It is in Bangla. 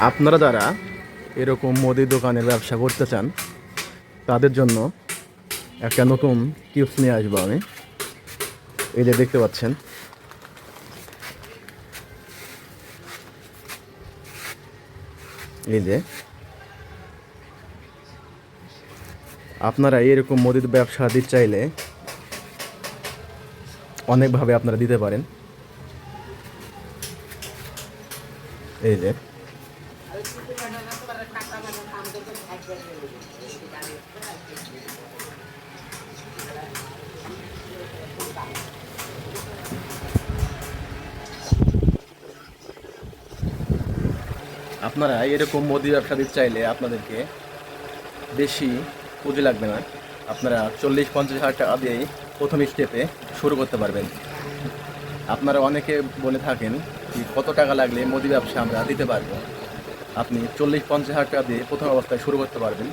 আপনারা যারা এরকম মুদির দোকানের ব্যবসা করতে চান, তাদের জন্য একটা নতুন টিপস নিয়ে আসব আমি। এই যে দেখতে পাচ্ছেন। এই যে। আপনারা এরকম মুদির ব্যবসা দিতে চাইলে অনেকভাবে আপনারা দিতে পারেন। এই যে। আপনারা এরকম মুদি ব্যবসা দিতে চাইলে আপনাদেরকে বেশি পুঁজি লাগবে না। আপনারা চল্লিশ, পঞ্চাশ হাজার টাকা দিয়েই প্রথম স্টেপে শুরু করতে পারবেন। আপনারা অনেকে বলে থাকেন কত টাকা লাগলে মুদি ব্যবসা আমরা দিতে পারব। আপনি চল্লিশ পঞ্চাশ হাজার টাকা দিয়ে প্রথম অবস্থায় শুরু করতে পারবেন।